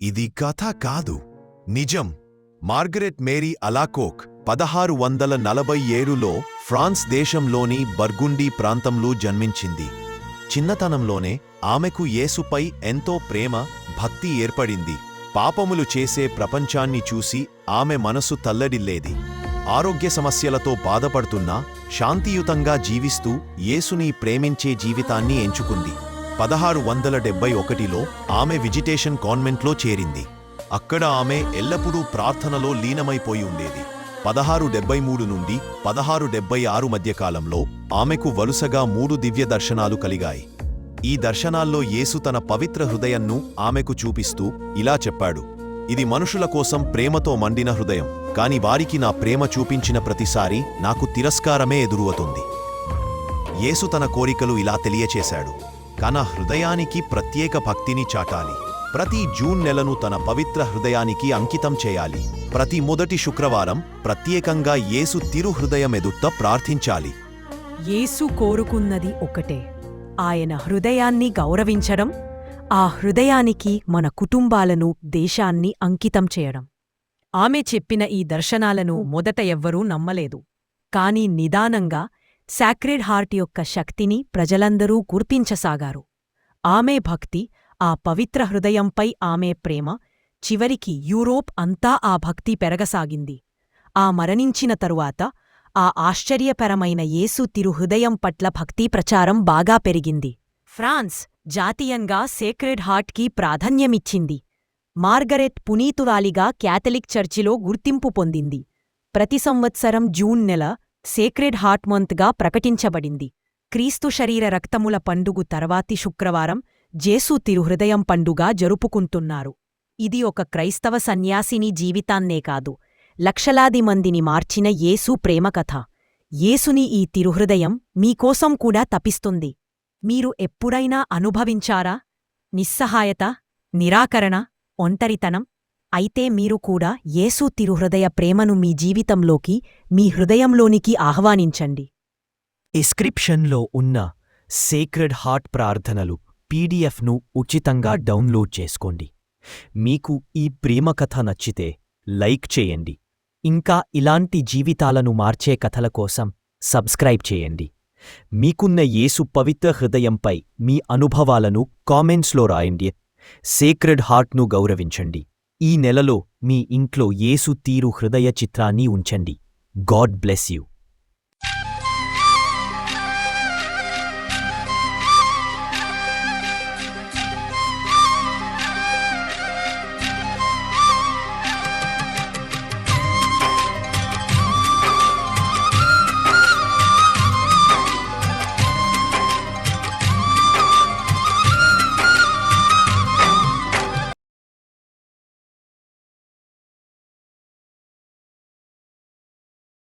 ఇది కథ కాదు. నిజం. మార్గరెట్ మేరీ అలాకోక్ పదహారు వందల నలభై ఏడులో ఫ్రాన్స్ దేశంలోని బర్గుండీ ప్రాంతంలో జన్మించింది. చిన్నతనంలోనే ఆమెకు యేసుపై ఎంతో ప్రేమ భక్తి ఏర్పడింది. పాపములు చేసే ప్రపంచాన్ని చూసి ఆమె మనసు తల్లడిల్లేది. ఆరోగ్య సమస్యలతో బాధపడుతున్నా శాంతియుతంగా జీవిస్తూ యేసుని ప్రేమించే జీవితాన్ని ఎంచుకుంది. పదహారు వందల డెబ్బై ఒకటిలో ఆమె విజిటేషన్ కాన్వెంట్లో చేరింది. అక్కడ ఆమె ఎల్లప్పుడూ ప్రార్థనలో లీనమైపోయి ఉండేది. పదహారు డెబ్బై మూడు నుండి పదహారు డెబ్బై ఆరు మధ్యకాలంలో ఆమెకు వరుసగా మూడు దివ్య దర్శనాలు కలిగాయి. ఈ దర్శనాల్లో యేసు తన పవిత్ర హృదయంను ఆమెకు చూపిస్తూ ఇలా చెప్పాడు. ఇది మనుషుల కోసం ప్రేమతో మండిన హృదయం కాని వారికి నా ప్రేమ చూపించిన ప్రతిసారి నాకు తిరస్కారమే ఎదురువతుంది. యేసు తన కోరికలు ఇలా తెలియచేశాడు. తన హృదయానికి ప్రత్యేక భక్తిని చాటాలి. ప్రతి జూన్ నెలను తన పవిత్ర హృదయానికి అంకితం చేయాలి. ప్రతి మొదటి శుక్రవారం ప్రత్యేకంగా యేసు తిరు హృదయం ప్రార్థించాలి. యేసు కోరుకున్నది ఒకటే. ఆయన హృదయాన్ని గౌరవించడం ఆ హృదయానికి మన కుటుంబాలను దేశాన్ని అంకితం చేయడం. ఆమె చెప్పిన ఈ దర్శనాలను మొదట ఎవ్వరూ నమ్మలేదు. కాని నిదానంగా సాక్రెడ్ హార్ట్ యొక్క శక్తిని ప్రజలందరూ గుర్తించసాగారు. ఆమె భక్తి ఆ పవిత్ర హృదయంపై ఆమె ప్రేమ చివరికి యూరోప్ అంతా ఆ భక్తి పెరగసాగింది. ఆ మరణించిన తరువాత ఆ ఆశ్చర్యపరమైన యేసు తిరుహృదయం పట్ల భక్తి ప్రచారం బాగా పెరిగింది. ఫ్రాన్స్ జాతీయంగా సేక్రెడ్ హార్ట్కి ప్రాధాన్యమిచ్చింది. మార్గరెట్ పునీతురాలిగా క్యాథలిక్ చర్చిలో గుర్తింపు పొందింది. ప్రతి సంవత్సరం జూన్ నెల సేక్రెడ్ హార్ట్ మంత్గా ప్రకటించబడింది. క్రీస్తు శరీర రక్తముల పండుగు తర్వాతి శుక్రవారం జేసు తిరుహృదయం పండుగ జరుపుకుంటున్నారు. ఇది ఒక క్రైస్తవ సన్యాసిని జీవితాన్నే కాదు లక్షలాది మందిని మార్చిన యేసు ప్రేమకథ యేసుని ఈ తిరుహృదయం మీకోసం కూడా తపిస్తుంది. మీరు ఎప్పుడైనా అనుభవించారా? నిస్సహాయత నిరాకరణ ఒంటరితనం? అయితే మీరు కూడా యేసు తిరుహృదయ ప్రేమను మీ జీవితంలోకి మీ హృదయంలోనికి ఆహ్వానించండి. డిస్క్రిప్షన్లో ఉన్న సేక్రెడ్ హార్ట్ ప్రార్థనలు పీడిఎఫ్ను ఉచితంగా డౌన్లోడ్ చేసుకోండి. మీకు ఈ ప్రేమ కథ నచ్చితే లైక్ చేయండి. ఇంకా ఇలాంటి జీవితాలను మార్చే కథల కోసం సబ్స్క్రైబ్ చేయండి. మీకున్న యేసు పవిత్ర హృదయంపై మీ అనుభవాలను కామెంట్స్లో రాయండి. సేక్రెడ్ హార్ట్ను గౌరవించండి. ఈ నెలలో మీ ఇంట్లో యేసు తీరు హృదయ చిత్రాన్ని ఉంచండి. God bless you.